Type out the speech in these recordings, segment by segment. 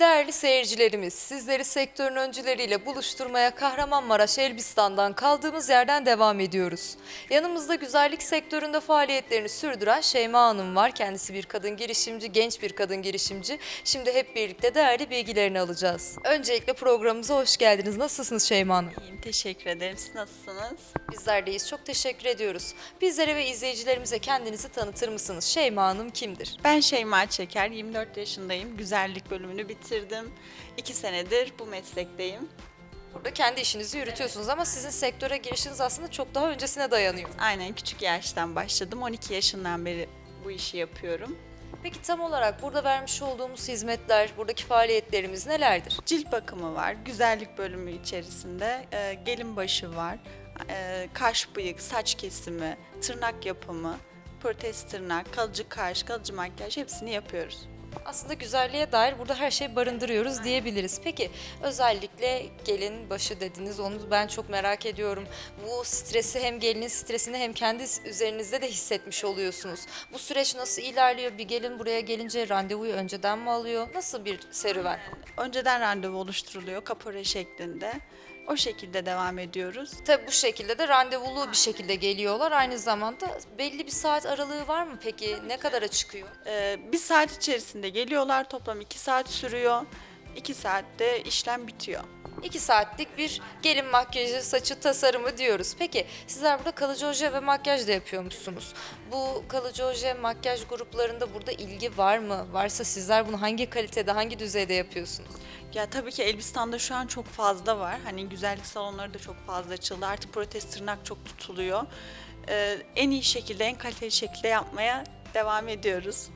Değerli seyircilerimiz, sizleri sektörün öncüleriyle buluşturmaya Kahramanmaraş Elbistan'dan kaldığımız yerden devam ediyoruz. Yanımızda güzellik sektöründe faaliyetlerini sürdüren Şeyma Hanım var. Kendisi bir kadın girişimci, genç bir kadın girişimci. Şimdi hep birlikte değerli bilgilerini alacağız. Öncelikle programımıza hoş geldiniz. Nasılsınız Şeyma Hanım? İyiyim, teşekkür ederim. Siz nasılsınız? Bizler deyiz. Çok teşekkür ediyoruz. Bizlere ve izleyicilerimize kendinizi tanıtır mısınız? Şeyma Hanım kimdir? Ben Şeyma Çeker, 24 yaşındayım. Güzellik bölümünü bitirdim. 2 senedir bu meslekteyim. Burada kendi işinizi yürütüyorsunuz ama sizin sektöre girişiniz aslında çok daha öncesine dayanıyor. Aynen küçük yaştan başladım. 12 yaşından beri bu işi yapıyorum. Peki tam olarak burada vermiş olduğumuz hizmetler, buradaki faaliyetlerimiz nelerdir? Cilt bakımı var, güzellik bölümü içerisinde. e, gelin başı var, e, kaş bıyık, saç kesimi, tırnak yapımı, protez tırnak, kalıcı kaş, kalıcı makyaj hepsini yapıyoruz. Aslında güzelliğe dair burada her şeyi barındırıyoruz diyebiliriz. Peki özellikle gelin başı dediniz onu ben çok merak ediyorum. Bu stresi hem gelinin stresini hem kendi üzerinizde de hissetmiş oluyorsunuz. Bu süreç nasıl ilerliyor? Bir gelin buraya gelince randevuyu önceden mi alıyor? Nasıl bir serüven? Önceden randevu oluşturuluyor kapora şeklinde. O şekilde devam ediyoruz. Tabii bu şekilde de randevulu bir şekilde geliyorlar. Aynı zamanda belli bir saat aralığı var mı peki? Ne kadara çıkıyor? Ee, bir saat içerisinde geliyorlar. Toplam iki saat sürüyor. İki saatte işlem bitiyor. 2 saatlik bir gelin makyajı, saçı tasarımı diyoruz. Peki sizler burada kalıcı oje ve makyaj da yapıyormuşsunuz. Bu kalıcı oje, makyaj gruplarında burada ilgi var mı? Varsa sizler bunu hangi kalitede, hangi düzeyde yapıyorsunuz? Ya tabii ki Elbistan'da şu an çok fazla var. Hani güzellik salonları da çok fazla açıldı. Artık protez tırnak çok tutuluyor. Ee, en iyi şekilde, en kaliteli şekilde yapmaya devam ediyoruz.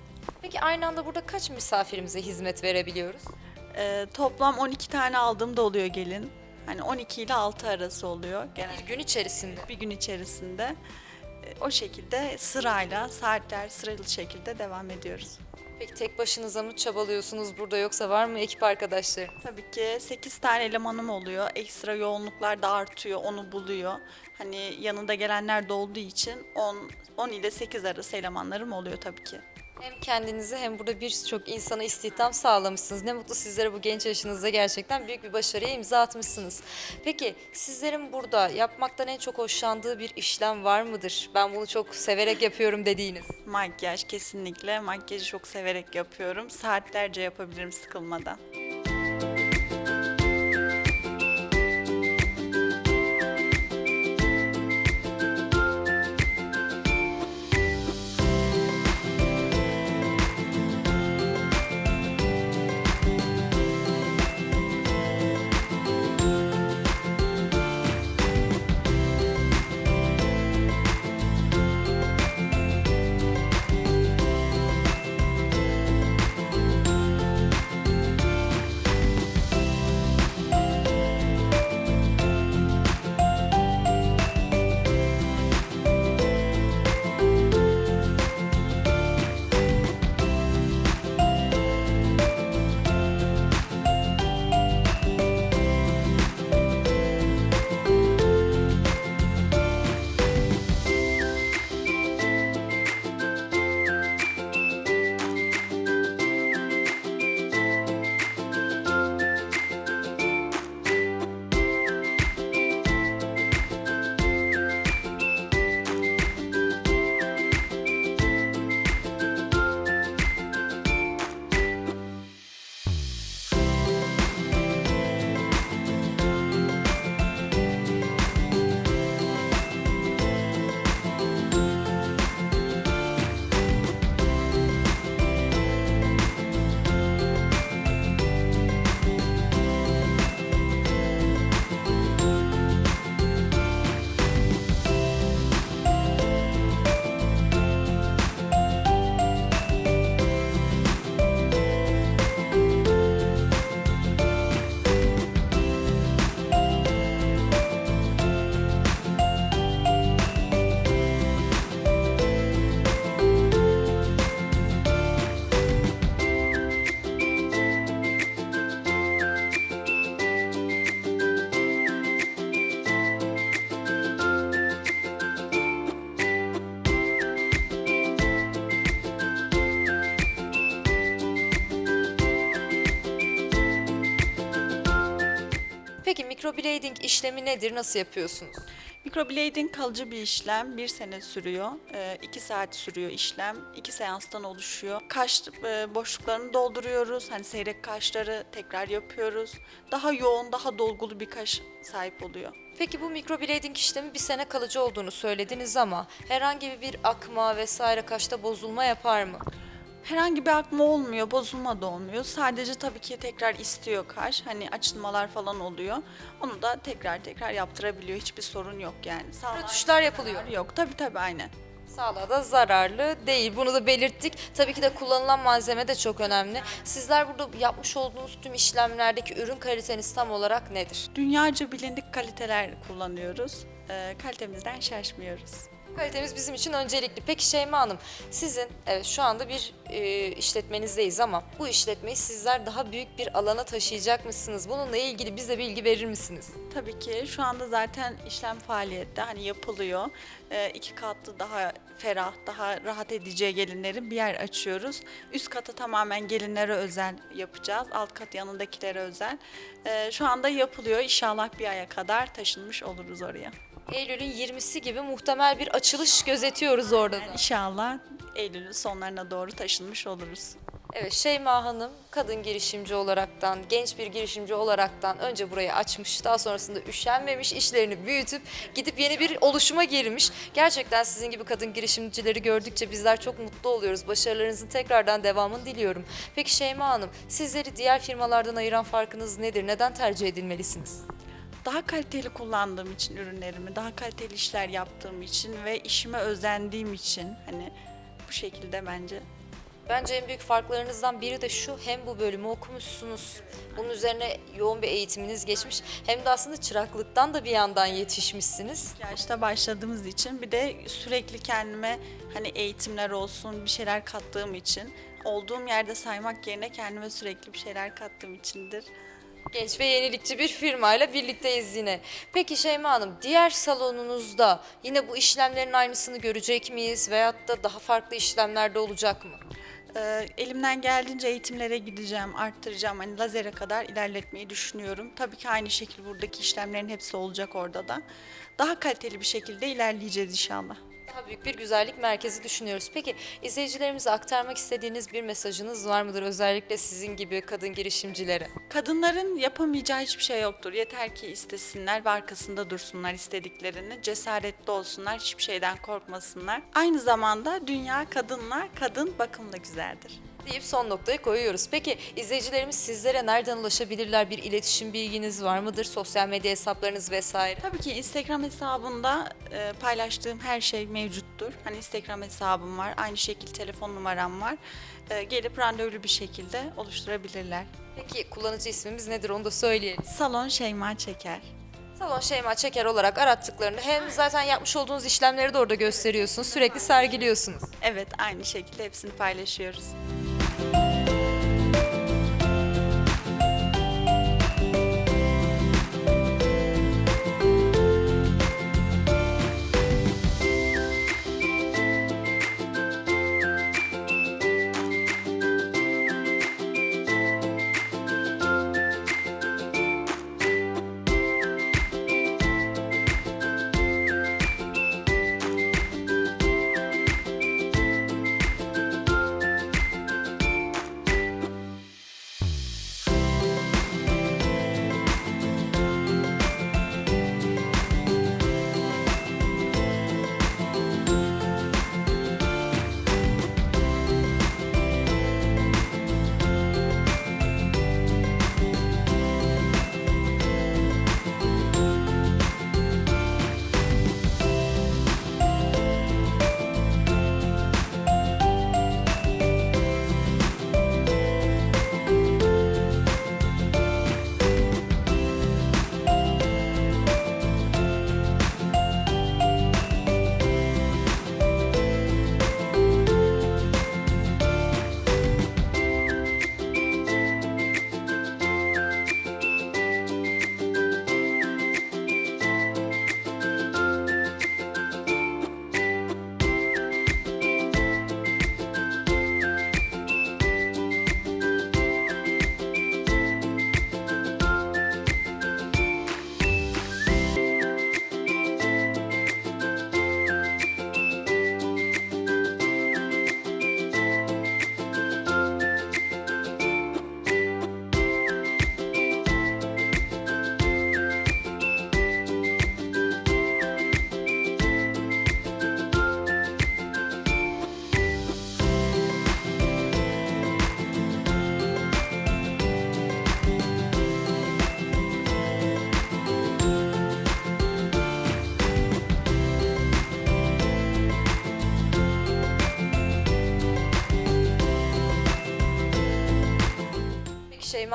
Peki aynı anda burada kaç misafirimize hizmet verebiliyoruz? Ee, toplam 12 tane aldığımda oluyor gelin. Hani 12 ile 6 arası oluyor genel Bir gün içerisinde. bir gün içerisinde. Ee, o şekilde sırayla, saatler sıralı şekilde devam ediyoruz. Peki tek başınıza mı çabalıyorsunuz burada yoksa var mı ekip arkadaşları? Tabii ki 8 tane elemanım oluyor. Ekstra yoğunluklar da artıyor, onu buluyor. Hani yanında gelenler de olduğu için 10, 10 ile 8 arası elemanlarım oluyor tabii ki. Hem kendinize hem burada birçok insana istihdam sağlamışsınız. Ne mutlu sizlere bu genç yaşınızda gerçekten büyük bir başarıya imza atmışsınız. Peki sizlerin burada yapmaktan en çok hoşlandığı bir işlem var mıdır? Ben bunu çok severek yapıyorum dediğiniz. Makyaj kesinlikle. Makyajı çok severek yapıyorum. Saatlerce yapabilirim sıkılmadan. Microblading işlemi nedir? Nasıl yapıyorsunuz? Microblading kalıcı bir işlem. Bir sene sürüyor. 2 saat sürüyor işlem. 2 seanstan oluşuyor. Kaş e, boşluklarını dolduruyoruz. Hani seyrek kaşları tekrar yapıyoruz. Daha yoğun, daha dolgulu bir kaş sahip oluyor. Peki bu microblading işlemi bir sene kalıcı olduğunu söylediniz ama herhangi bir akma vesaire kaşta bozulma yapar mı? Herhangi bir akma olmuyor, bozulma da olmuyor. Sadece tabii ki tekrar istiyor kaş. Hani açılmalar falan oluyor. Onu da tekrar tekrar yaptırabiliyor. Hiçbir sorun yok yani. Sağlığa Rötuşlar yapılıyor. yok. Tabii tabii aynen. Sağlığa da zararlı değil. Bunu da belirttik. Tabii ki de kullanılan malzeme de çok önemli. Sizler burada yapmış olduğunuz tüm işlemlerdeki ürün kaliteniz tam olarak nedir? Dünyaca bilindik kaliteler kullanıyoruz. Ee, kalitemizden şaşmıyoruz. Kalitemiz bizim için öncelikli. Peki Şeyma Hanım, sizin evet şu anda bir e, işletmenizdeyiz ama bu işletmeyi sizler daha büyük bir alana taşıyacak mısınız? Bununla ilgili bize bilgi verir misiniz? Tabii ki şu anda zaten işlem faaliyette hani yapılıyor. Ee, iki katlı daha ferah, daha rahat edeceği gelinlerin bir yer açıyoruz. Üst katı tamamen gelinlere özel yapacağız. Alt kat yanındakilere özel. Ee, şu anda yapılıyor. İnşallah bir aya kadar taşınmış oluruz oraya. Eylül'ün 20'si gibi muhtemel bir açılış gözetiyoruz orada da. İnşallah Eylül'ün sonlarına doğru taşınmış oluruz. Evet Şeyma Hanım kadın girişimci olaraktan, genç bir girişimci olaraktan önce burayı açmış. Daha sonrasında üşenmemiş, işlerini büyütüp gidip yeni bir oluşuma girmiş. Gerçekten sizin gibi kadın girişimcileri gördükçe bizler çok mutlu oluyoruz. Başarılarınızın tekrardan devamını diliyorum. Peki Şeyma Hanım, sizleri diğer firmalardan ayıran farkınız nedir? Neden tercih edilmelisiniz? Daha kaliteli kullandığım için ürünlerimi, daha kaliteli işler yaptığım için ve işime özendiğim için hani bu şekilde bence Bence en büyük farklarınızdan biri de şu hem bu bölümü okumuşsunuz. Bunun üzerine yoğun bir eğitiminiz geçmiş. Hem de aslında çıraklıktan da bir yandan yetişmişsiniz. yaşta başladığımız için bir de sürekli kendime hani eğitimler olsun bir şeyler kattığım için olduğum yerde saymak yerine kendime sürekli bir şeyler kattığım içindir. Genç ve yenilikçi bir firmayla birlikteyiz yine. Peki Şeyma Hanım, diğer salonunuzda yine bu işlemlerin aynısını görecek miyiz? Veyahut da daha farklı işlemlerde olacak mı? Ee, elimden geldiğince eğitimlere gideceğim, arttıracağım. Hani lazere kadar ilerletmeyi düşünüyorum. Tabii ki aynı şekilde buradaki işlemlerin hepsi olacak orada da. Daha kaliteli bir şekilde ilerleyeceğiz inşallah. Daha büyük bir güzellik merkezi düşünüyoruz. Peki izleyicilerimize aktarmak istediğiniz bir mesajınız var mıdır? Özellikle sizin gibi kadın girişimcilere. Kadınların yapamayacağı hiçbir şey yoktur. Yeter ki istesinler ve arkasında dursunlar istediklerini. Cesaretli olsunlar, hiçbir şeyden korkmasınlar. Aynı zamanda dünya kadınla, kadın bakımla güzeldir. Deyip son noktayı koyuyoruz. Peki izleyicilerimiz sizlere nereden ulaşabilirler? Bir iletişim bilginiz var mıdır? Sosyal medya hesaplarınız vesaire. Tabii ki Instagram hesabında e, paylaştığım her şey mevcuttur. Hani Instagram hesabım var, aynı şekilde telefon numaram var. E, gelip randevulu bir şekilde oluşturabilirler. Peki kullanıcı ismimiz nedir onu da söyleyelim. Salon Şeyma Çeker. Salon Şeyma Çeker olarak arattıklarını hem zaten yapmış olduğunuz işlemleri de orada gösteriyorsunuz. Sürekli sergiliyorsunuz. Evet, aynı şekilde hepsini paylaşıyoruz.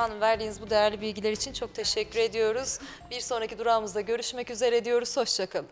Hanım verdiğiniz bu değerli bilgiler için çok teşekkür ediyoruz. Bir sonraki durağımızda görüşmek üzere diyoruz. Hoşçakalın.